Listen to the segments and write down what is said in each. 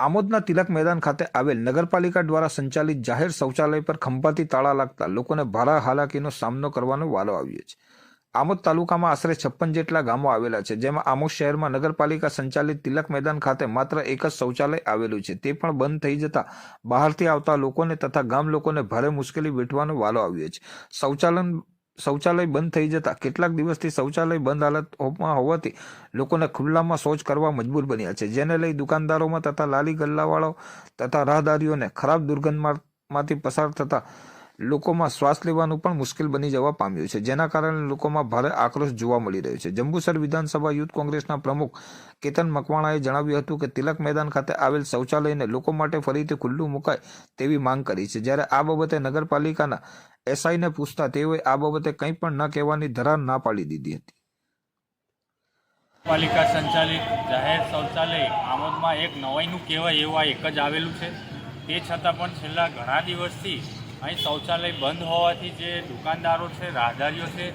આમોદના તિલક મેદાન ખાતે આવેલ નગરપાલિકા દ્વારા સંચાલિત જાહેર શૌચાલય પર ખંભાથી તાળા લાગતા લોકોને ભારે હાલાકીનો સામનો કરવાનો વાલો આવ્યો છે. આમોદ તાલુકામાં આશરે છપ્પન જેટલા ગામો આવેલા છે, જેમાં આમોદ શહેરમાં નગરપાલિકા સંચાલિત તિલક મેદાન ખાતે માત્ર એક જ શૌચાલય આવેલું છે. તે પણ બંધ થઈ જતા બહારથી આવતા લોકોને તથા ગામ લોકોને ભારે મુશ્કેલી વેઠવાનો વાલો આવ્યો છે. શૌચાલય શૌચાલય બંધ થઈ જતા કેટલાક દિવસથી શૌચાલય બંધ હાલતમાં હોવાથી લોકોને ખુલ્લામાં શૌચ કરવા મજબૂર બન્યા છે. જેને લઈ દુકાનદારોમાં તથા લાલી ગલ્લાવાળાઓ તથા રાહદારીઓને ખરાબ દુર્ગંધમાંથી પસાર થતા લોકોમાં શ્વાસ લેવાનું પણ મુશ્કેલ બની જવા પામ્યું છે. જેના કારણે લોકોમાં ભારે આક્રોશ જોવા મળી રહ્યો છે. જંબુસર વિધાનસભા યુથ કોંગ્રેસના પ્રમુખ કેતન મકવાણાએ જણાવ્યું હતું કે તિલક મેદાન ખાતે આવેલ શૌચાલયને લોકો માટે ફરીથી ખુલ્લું મુકાય તેવી માંગ કરી છે. જ્યારે આ બાબતે નગરપાલિકાના એસઆઈને પૂછતા તેઓએ આ બાબતે કંઈ પણ ન કહેવાની ધરાર ના પાડી દીધી હતી. પાલિકા સંચાલિત જાહેર શૌચાલય આમોદમાં એક નવાઈનું કહેવાય એવું એક જ આવેલું છે. તે છતાં પણ છેલ્લા ઘણા દિવસથી અહીં શૌચાલય બંધ હોવાથી જે દુકાનદારો છે રાહદારીઓ છે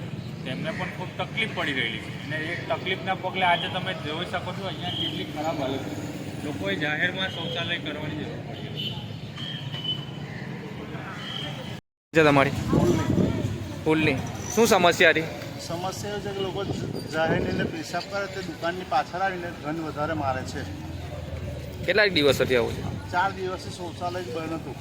તેમને પણ ખૂબ તકલીફ પડી રહેલી છે. અને એ તકલીફના પગલે આજે તમે જોઈ શકો છો અહીંયા કેટલી ખરાબ હાલત છે. લોકોએ જાહેરમાં શૌચાલય કરવાની જરૂર પડી છે. તમારી? ફૂલની. શું સમસ્યા હતી? સમસ્યા છે કે લોકો જાહેરની પેશાબ કરે તે દુકાનની પાછળ આવીને ધન વધારે મારે છે. કેટલાક દિવસોથી આવું છે? ચાર દિવસથી શૌચાલય બંધ હતું.